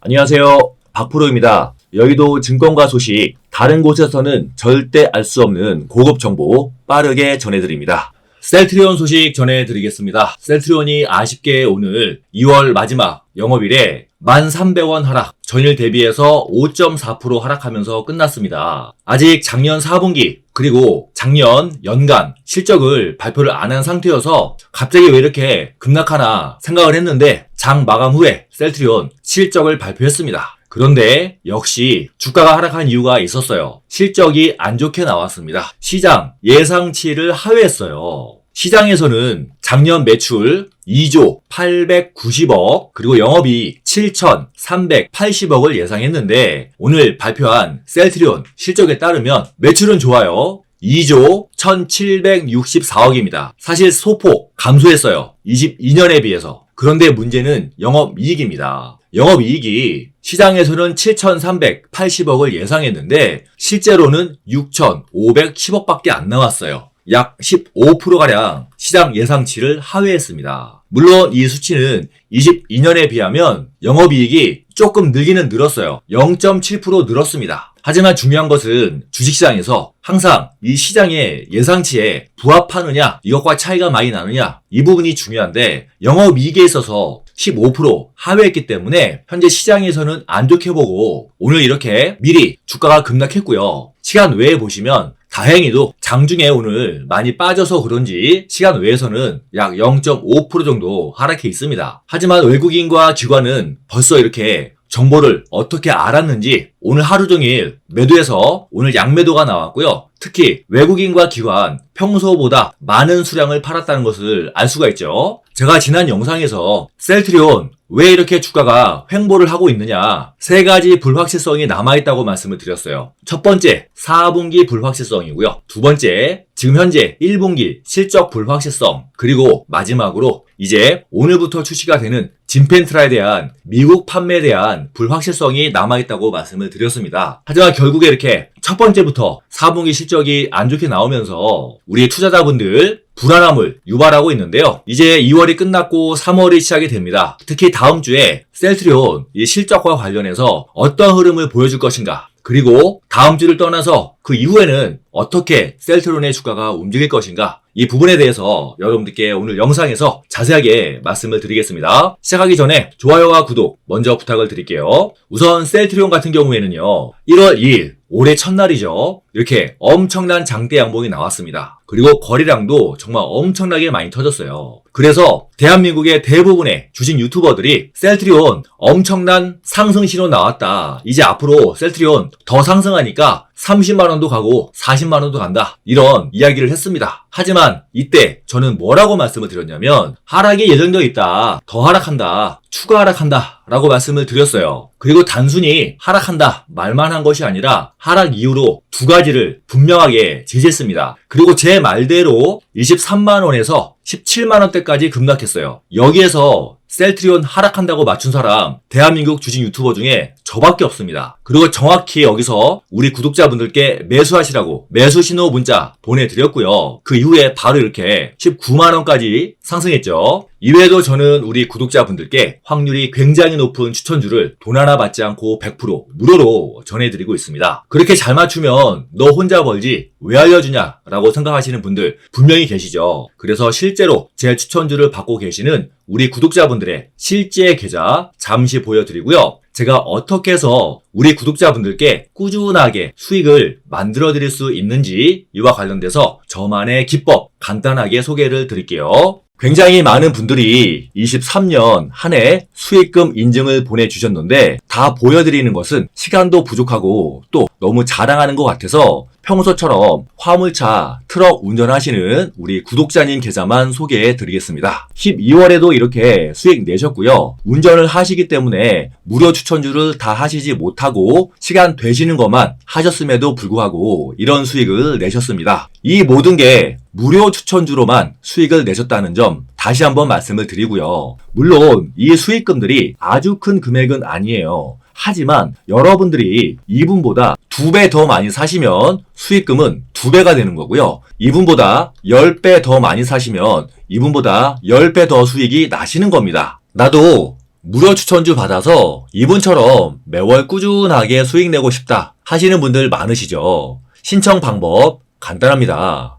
안녕하세요. 박프로입니다. 여의도 증권가 소식, 다른 곳에서는 절대 알 수 없는 고급 정보 빠르게 전해드립니다. 셀트리온 소식 전해드리겠습니다. 셀트리온이 아쉽게 오늘 2월 마지막 영업일에 1,300원 하락, 전일 대비해서 5.4% 하락하면서 끝났습니다. 아직 작년 4분기, 그리고 작년 연간 실적을 발표를 안 한 상태여서 갑자기 왜 이렇게 급락하나 생각을 했는데 장 마감 후에 셀트리온 실적을 발표했습니다. 그런데 역시 주가가 하락한 이유가 있었어요. 실적이 안 좋게 나왔습니다. 시장 예상치를 하회했어요. 시장에서는 작년 매출 2조 890억 그리고 영업이익 7,380억을 예상했는데 오늘 발표한 셀트리온 실적에 따르면 매출은 좋아요. 2조 1764억입니다. 사실 소폭 감소했어요. 22년에 비해서. 그런데 문제는 영업이익입니다. 영업이익이 시장에서는 7,380억을 예상했는데 실제로는 6,510억밖에 안 나왔어요. 약 15%가량 시장 예상치를 하회했습니다. 물론 이 수치는 22년에 비하면 영업이익이 조금 늘기는 늘었어요. 0.7% 늘었습니다. 하지만 중요한 것은 주식시장에서 항상 이 시장의 예상치에 부합하느냐, 이것과 차이가 많이 나느냐, 이 부분이 중요한데 영업이익에 있어서 15% 하회했기 때문에 현재 시장에서는 안 좋게 보고 오늘 이렇게 미리 주가가 급락했고요. 시간 외에 보시면 다행히도 장중에 오늘 많이 빠져서 그런지 시간 외에서는 약 0.5% 정도 하락해 있습니다. 하지만 외국인과 기관은 벌써 이렇게 정보를 어떻게 알았는지 오늘 하루 종일 매도해서 오늘 양매도가 나왔고요. 특히 외국인과 기관 평소보다 많은 수량을 팔았다는 것을 알 수가 있죠. 제가 지난 영상에서 셀트리온 왜 이렇게 주가가 횡보를 하고 있느냐 세 가지 불확실성이 남아있다고 말씀을 드렸어요. 첫 번째 4분기 불확실성이고요. 두 번째 지금 현재 1분기 실적 불확실성 그리고 마지막으로 이제 오늘부터 출시가 되는 진펜트라에 대한 미국 판매에 대한 불확실성이 남아있다고 말씀을 드렸습니다. 하지만 결국에 이렇게 첫 번째부터 4분기 실적이 안 좋게 나오면서 우리 투자자분들 불안함을 유발하고 있는데요. 이제 2월이 끝났고 3월이 시작이 됩니다. 특히 다음 주에 셀트리온 이 실적과 관련해서 어떤 흐름을 보여줄 것인가 그리고 다음 주를 떠나서 그 이후에는 어떻게 셀트론의 주가가 움직일 것인가 이 부분에 대해서 여러분들께 오늘 영상에서 자세하게 말씀을 드리겠습니다. 시작하기 전에 좋아요와 구독 먼저 부탁을 드릴게요. 우선 셀트리온 같은 경우에는요. 1월 2일 올해 첫날이죠. 이렇게 엄청난 장대 양봉이 나왔습니다. 그리고 거래량도 정말 엄청나게 많이 터졌어요. 그래서 대한민국의 대부분의 주식 유튜버들이 셀트리온 엄청난 상승 신호 나왔다. 이제 앞으로 셀트리온 더 상승하니까 30만원도 가고 40만원도 간다. 이런 이야기를 했습니다. 하지만 이때 저는 뭐라고 말씀을 드렸냐면 하락이 예정되어 있다. 더 하락한다. 추가 하락한다. 라고 말씀을 드렸어요. 그리고 단순히 하락한다. 말만 한 것이 아니라 하락 이후로 두 가지를 분명하게 제시했습니다. 그리고 제 말대로 23만원에서 17만원대까지 급락했어요. 여기에서 셀트리온 하락한다고 맞춘 사람 대한민국 주식 유튜버 중에 저밖에 없습니다. 그리고 정확히 여기서 우리 구독자분들께 매수하시라고 매수 신호 문자 보내드렸고요. 그 이후에 바로 이렇게 19만원까지 상승했죠. 이외에도 저는 우리 구독자분들께 확률이 굉장히 높은 추천주를 돈 하나 받지 않고 100% 무료로 전해드리고 있습니다. 그렇게 잘 맞추면 너 혼자 벌지 왜 알려주냐 라고 생각하시는 분들 분명히 계시죠. 그래서 실제로 제 추천주를 받고 계시는 우리 구독자분들의 실제 계좌 잠시 보여드리고요. 제가 어떻게 해서 우리 구독자분들께 꾸준하게 수익을 만들어 드릴 수 있는지 이와 관련돼서 저만의 기법 간단하게 소개를 드릴게요. 굉장히 많은 분들이 23년 한 해 수익금 인증을 보내주셨는데 다 보여드리는 것은 시간도 부족하고 또 너무 자랑하는 것 같아서 평소처럼 화물차, 트럭 운전하시는 우리 구독자님 계좌만 소개해 드리겠습니다. 12월에도 이렇게 수익 내셨고요. 운전을 하시기 때문에 무료 추천주를 다 하시지 못하고 시간 되시는 것만 하셨음에도 불구하고 이런 수익을 내셨습니다. 이 모든 게 무료 추천주로만 수익을 내셨다는 점 다시 한번 말씀을 드리고요. 물론 이 수익금들이 아주 큰 금액은 아니에요. 하지만 여러분들이 이분보다 두 배 더 많이 사시면 수익금은 두 배가 되는 거고요. 이분보다 10배 더 많이 사시면 이분보다 10배 더 수익이 나시는 겁니다. 나도 무료 추천주 받아서 이분처럼 매월 꾸준하게 수익 내고 싶다 하시는 분들 많으시죠? 신청 방법 간단합니다.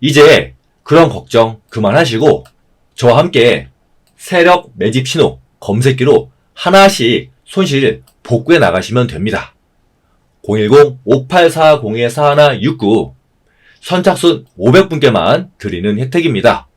이제 그런 걱정 그만하시고 저와 함께 세력 매집 신호 검색기로 하나씩 손실 복구해 나가시면 됩니다. 010-5840-4169 선착순 500분께만 드리는 혜택입니다.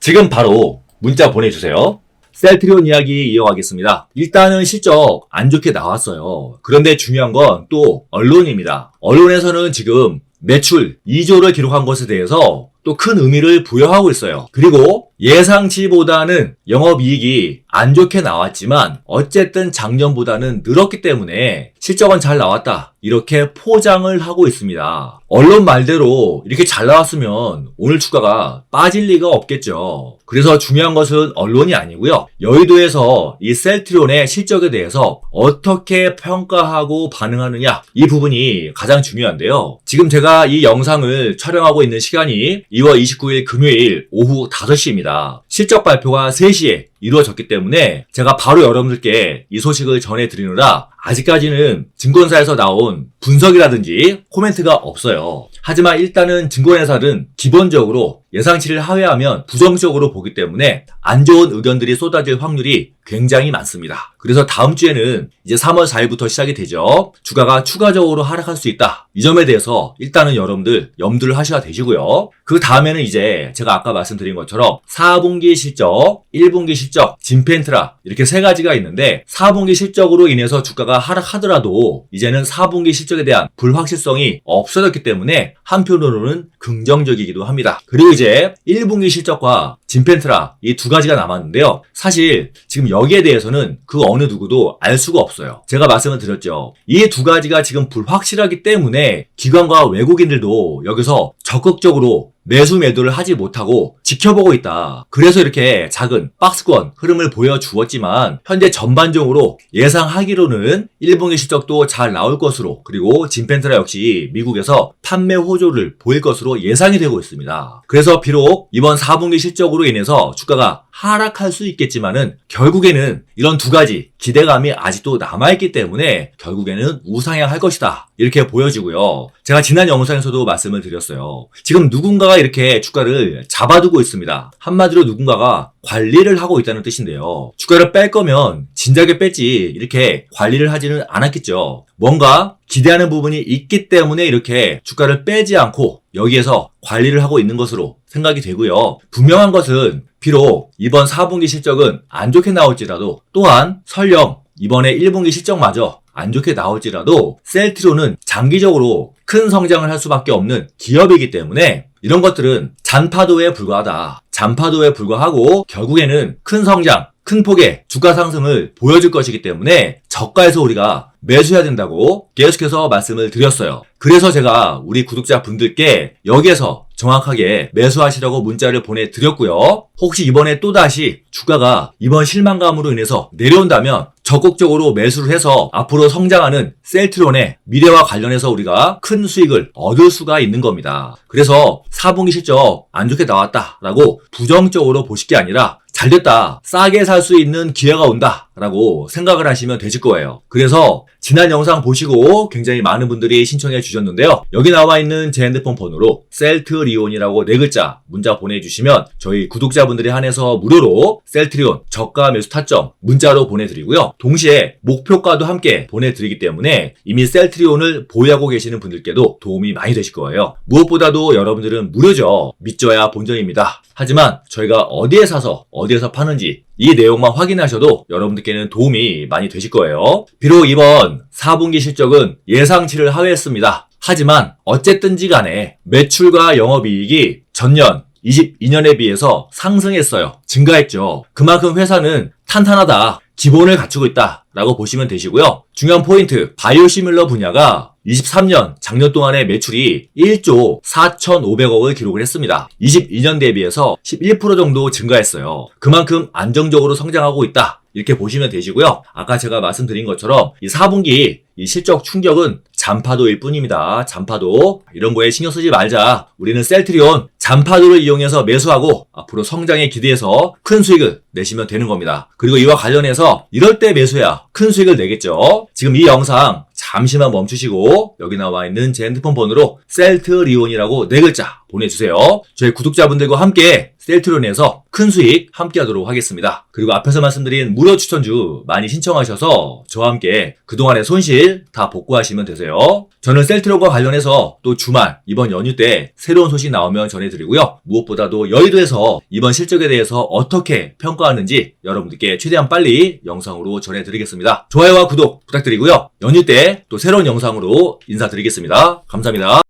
지금 바로 문자 보내주세요. 셀트리온 이야기 이어가겠습니다. 일단은 실적 안 좋게 나왔어요. 그런데 중요한 건 또 언론입니다. 언론에서는 지금 매출 2조를 기록한 것에 대해서 또 큰 의미를 부여하고 있어요. 그리고 예상치보다는 영업이익이 안 좋게 나왔지만 어쨌든 작년보다는 늘었기 때문에 실적은 잘 나왔다. 이렇게 포장을 하고 있습니다. 언론 말대로 이렇게 잘 나왔으면 오늘 주가가 빠질 리가 없겠죠. 그래서 중요한 것은 언론이 아니고요. 여의도에서 이 셀트리온의 실적에 대해서 어떻게 평가하고 반응하느냐 이 부분이 가장 중요한데요. 지금 제가 이 영상을 촬영하고 있는 시간이 2월 29일 금요일 오후 5시입니다. 실적 발표가 3시에 이루어졌기 때문에 제가 바로 여러분들께 이 소식을 전해드리느라 아직까지는 증권사에서 나온 분석이라든지 코멘트가 없어요. 하지만 일단은 증권회사는 기본적으로 예상치를 하회하면 부정적으로 보기 때문에 안 좋은 의견들이 쏟아질 확률이 굉장히 많습니다. 그래서 다음 주에는 이제 3월 4일부터 시작이 되죠. 주가가 추가적으로 하락할 수 있다. 이 점에 대해서 일단은 여러분들 염두를 하셔야 되시고요. 그 다음에는 이제 제가 아까 말씀드린 것처럼 4분기 실적, 1분기 실적, 진펜트라 이렇게 세 가지가 있는데 4분기 실적으로 인해서 주가가 하락하더라도 이제는 4분기 실적에 대한 불확실성이 없어졌기 때문에 한편으로는 긍정적이기도 합니다. 그리고 이제 1분기 실적과 진펜트라 이 두 가지가 남았는데요. 사실 지금 여기에 대해서는 그 어느 누구도 알 수가 없어요. 제가 말씀을 드렸죠. 이 두 가지가 지금 불확실하기 때문에 기관과 외국인들도 여기서 적극적으로 매수 매도를 하지 못하고 지켜보고 있다. 그래서 이렇게 작은 박스권 흐름을 보여주었지만 현재 전반적으로 예상하기로는 1분기 실적도 잘 나올 것으로 그리고 진펜트라 역시 미국에서 판매 호조를 보일 것으로 예상이 되고 있습니다. 그래서 비록 이번 4분기 실적으로 인해서 주가가 하락할 수 있겠지만은 결국에는 이런 두 가지 기대감이 아직도 남아있기 때문에 결국에는 우상향할 것이다. 이렇게 보여지고요. 제가 지난 영상에서도 말씀을 드렸어요. 지금 누군가가 이렇게 주가를 잡아두고 있습니다. 한마디로 누군가가 관리를 하고 있다는 뜻인데요. 주가를 뺄 거면 진작에 뺐지 이렇게 관리를 하지는 않았겠죠. 뭔가 기대하는 부분이 있기 때문에 이렇게 주가를 빼지 않고 여기에서 관리를 하고 있는 것으로 생각이 되고요. 분명한 것은 비록 이번 4분기 실적은 안 좋게 나올지라도 또한 설령 이번에 1분기 실적마저 안 좋게 나올지라도 셀트리온은 장기적으로 큰 성장을 할 수밖에 없는 기업이기 때문에 이런 것들은 잔파도에 불과하다. 잔파도에 불과하고 결국에는 큰 성장, 큰 폭의 주가 상승을 보여줄 것이기 때문에 저가에서 우리가 매수해야 된다고 계속해서 말씀을 드렸어요. 그래서 제가 우리 구독자 분들께 여기에서 정확하게 매수하시라고 문자를 보내드렸고요. 혹시 이번에 또다시 주가가 이번 실망감으로 인해서 내려온다면 적극적으로 매수를 해서 앞으로 성장하는 셀트론의 미래와 관련해서 우리가 큰 수익을 얻을 수가 있는 겁니다. 그래서 4분기 실적 안 좋게 나왔다라고 부정적으로 보실 게 아니라 잘 됐다. 싸게 살 수 있는 기회가 온다. 라고 생각을 하시면 되실 거예요. 그래서 지난 영상 보시고 굉장히 많은 분들이 신청해 주셨는데요. 여기 나와 있는 제 핸드폰 번호로 셀트리온이라고 네 글자 문자 보내주시면 저희 구독자분들이 한해서 무료로 셀트리온 저가 매수 타점 문자로 보내드리고요. 동시에 목표가도 함께 보내드리기 때문에 이미 셀트리온을 보유하고 계시는 분들께도 도움이 많이 되실 거예요. 무엇보다도 여러분들은 무료죠. 믿져야 본전입니다. 하지만 저희가 어디에 사서 어디에서 파는지 이 내용만 확인하셔도 여러분들께는 도움이 많이 되실 거예요. 비록 이번 4분기 실적은 예상치를 하회했습니다. 하지만 어쨌든지 간에 매출과 영업이익이 전년 22년에 비해서 상승했어요. 증가했죠. 그만큼 회사는 탄탄하다. 기본을 갖추고 있다. 라고 보시면 되시고요. 중요한 포인트, 바이오 시밀러 분야가 23년 작년 동안의 매출이 1조 4,500억을 기록을 했습니다. 22년 대비해서 11% 정도 증가했어요. 그만큼 안정적으로 성장하고 있다. 이렇게 보시면 되시고요. 아까 제가 말씀드린 것처럼 이 4분기 이 실적 충격은 잔파도일 뿐입니다. 잔파도. 이런 거에 신경 쓰지 말자. 우리는 셀트리온 잔파도를 이용해서 매수하고 앞으로 성장에 기대해서 큰 수익을 내시면 되는 겁니다. 그리고 이와 관련해서 이럴 때 매수해야 큰 수익을 내겠죠. 지금 이 영상 잠시만 멈추시고 여기 나와 있는 제 핸드폰 번호로 셀트리온이라고 네 글자 보내주세요. 저희 구독자분들과 함께 셀트리온에서 큰 수익 함께 하도록 하겠습니다. 그리고 앞에서 말씀드린 무료 추천주 많이 신청하셔서 저와 함께 그동안의 손실 다 복구하시면 되세요. 저는 셀트리온과 관련해서 또 주말 이번 연휴 때 새로운 소식 나오면 전해드리고요. 무엇보다도 여의도에서 이번 실적에 대해서 어떻게 평가하는지 여러분들께 최대한 빨리 영상으로 전해드리겠습니다. 좋아요와 구독 부탁드리고요. 연휴 때또 새로운 영상으로 인사드리겠습니다. 감사합니다.